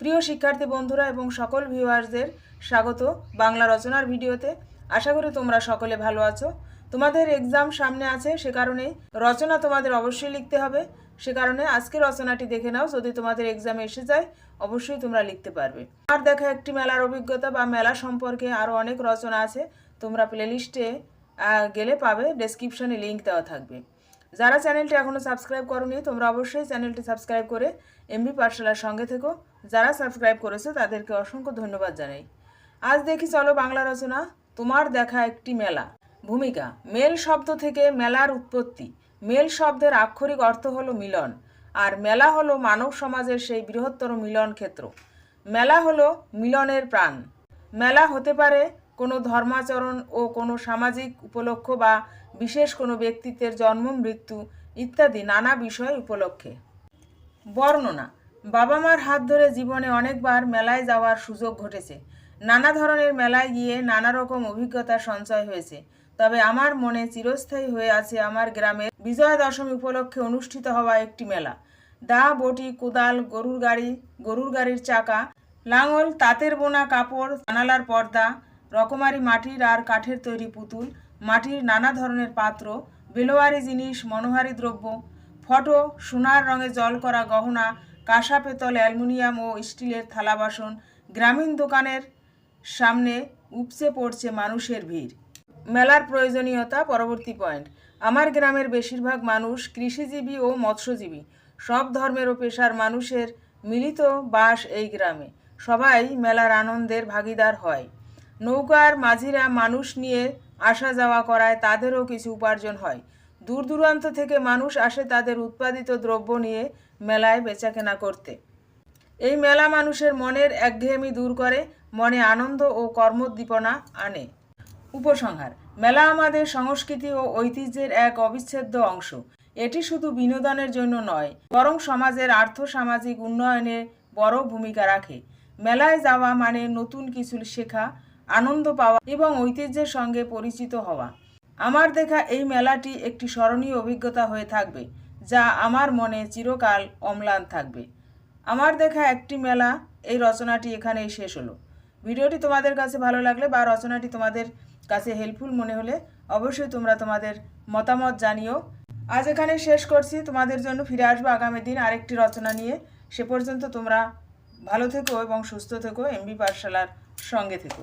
প্রিয় শিক্ষার্থী বন্ধুরা এবং সকল ভিউয়ার্সদের স্বাগত বাংলা রচনার ভিডিওতে। আশা করি তোমরা সকলে ভালো আছো। তোমাদের এক্সাম সামনে আছে, সে কারণে রচনা তোমাদের অবশ্যই লিখতে হবে। সে কারণে আজকে রচনাটি দেখে নাও, যদি তোমাদের এক্সামে এসে যায়, অবশ্যই তোমরা লিখতে পারবে। আর দেখা, একটি মেলার অভিজ্ঞতা বা মেলা সম্পর্কে আরও অনেক রচনা আছে। তোমরা প্লেলিস্টে গেলে পাবে ডেসক্রিপশনে লিঙ্ক দেওয়া থাকবে। যারা চ্যানেলটি এখনও সাবস্ক্রাইব করনি, তোমরা অবশ্যই চ্যানেলটি সাবস্ক্রাইব করে এমবি পাঠশালার সঙ্গে থেকো। যারা সাবস্ক্রাইব করেছ, তাদেরকে অসংখ্য ধন্যবাদ জানাই। আজ দেখি চলো বাংলা রচনা, তোমার দেখা একটি মেলা। ভূমিকা, মেল শব্দ থেকে মেলার উৎপত্তি। মেল শব্দের আক্ষরিক অর্থ হলো মিলন, আর মেলা হলো মানব সমাজের সেই বৃহত্তর মিলন ক্ষেত্র। মেলা হলো মিলনের প্রাণ। মেলা হতে পারে কোনো ধর্মাচরণ ও কোনো সামাজিক উপলক্ষ বা বিশেষ কোনো ব্যক্তিত্বের জন্ম, মৃত্যু ইত্যাদি নানা বিষয় উপলক্ষে। বর্ণনা বাবা মার হাত ধরে জীবনে অনেকবার মেলায় যাওয়ার সুযোগ ঘটেছে। নানা ধরনের মেলায় গিয়ে নানা রকম অভিজ্ঞতা সঞ্চয় হয়েছে। তবে আমার মনে চিরস্থায়ী হয়ে আছে আমার গ্রামের বিজয়া দশমী উপলক্ষে অনুষ্ঠিত হওয়া একটি মেলা। দা, বটি, কোদাল, গরুর গাড়ি, গরুর গাড়ির চাকা, লাঙল, তাঁতের বোনা, কাপড়, জানালার পর্দা, রকমারি মাটির আর কাঠের তৈরি পুতুল মাটির নানা ধরনের পাত্র, বেলোয়ারি জিনিস, মনোহারী দ্রব্য, ফটো, সোনার রঙে জল করা গহনা, কাঁসা পেতল, অ্যালুমিনিয়াম ও স্টিলের থালা বাসন, গ্রামীণ দোকানের সামনে উপচে পড়ছে মানুষের ভিড়। মেলার প্রয়োজনীয়তা পরবর্তী পয়েন্ট। আমার গ্রামের বেশিরভাগ মানুষ কৃষিজীবী ও মৎস্যজীবী। সব ধর্মের ও পেশার মানুষের মিলিত বাস এই গ্রামে। সবাই মেলার আনন্দের ভাগিদার হয়। নৌকার মাঝিরা মানুষ নিয়ে আসা যাওয়া করায় তাদেরও কিছু উপার্জন হয়। দূর দূরান্ত থেকে মানুষ আসে তাদের উৎপাদিত দ্রব্য নিয়ে মেলায় বেচাকেনা করতে। এই মেলা মানুষের মনের একঘেয়েমি দূর করে, মনে আনন্দ ও কর্মোদ্দীপনা আনে। উপসংহার, মেলা আমাদের সংস্কৃতি ও ঐতিহ্যের এক অবিচ্ছেদ্য অংশ। এটি শুধু বিনোদনের জন্য নয়, বরং সমাজের আর্থসামাজিক উন্নয়নে বড় ভূমিকা রাখে। মেলায় যাওয়া মানে নতুন কিছু শেখা আনন্দ পাওয়া এবং ঐতিহ্যের সঙ্গে পরিচিত হওয়া। আমার দেখা এই মেলাটি একটি স্মরণীয় অভিজ্ঞতা হয়ে থাকবে, যা আমার মনে চিরকাল অম্লান থাকবে। আমার দেখা একটি মেলা, এই রচনাটি এখানেই শেষ হলো। ভিডিওটি তোমাদের কাছে ভালো লাগলে বা রচনাটি তোমাদের কাছে হেল্পফুল মনে হলে অবশ্যই তোমরা তোমাদের মতামত জানিও। আজ এখানে শেষ করছি। তোমাদের জন্য ফিরে আসব আগামী দিন আরেকটি রচনা নিয়ে। সে পর্যন্ত তোমরা ভালো থেকো এবং সুস্থ থেকো এমবি পাঠশালার সঙ্গে থেকো।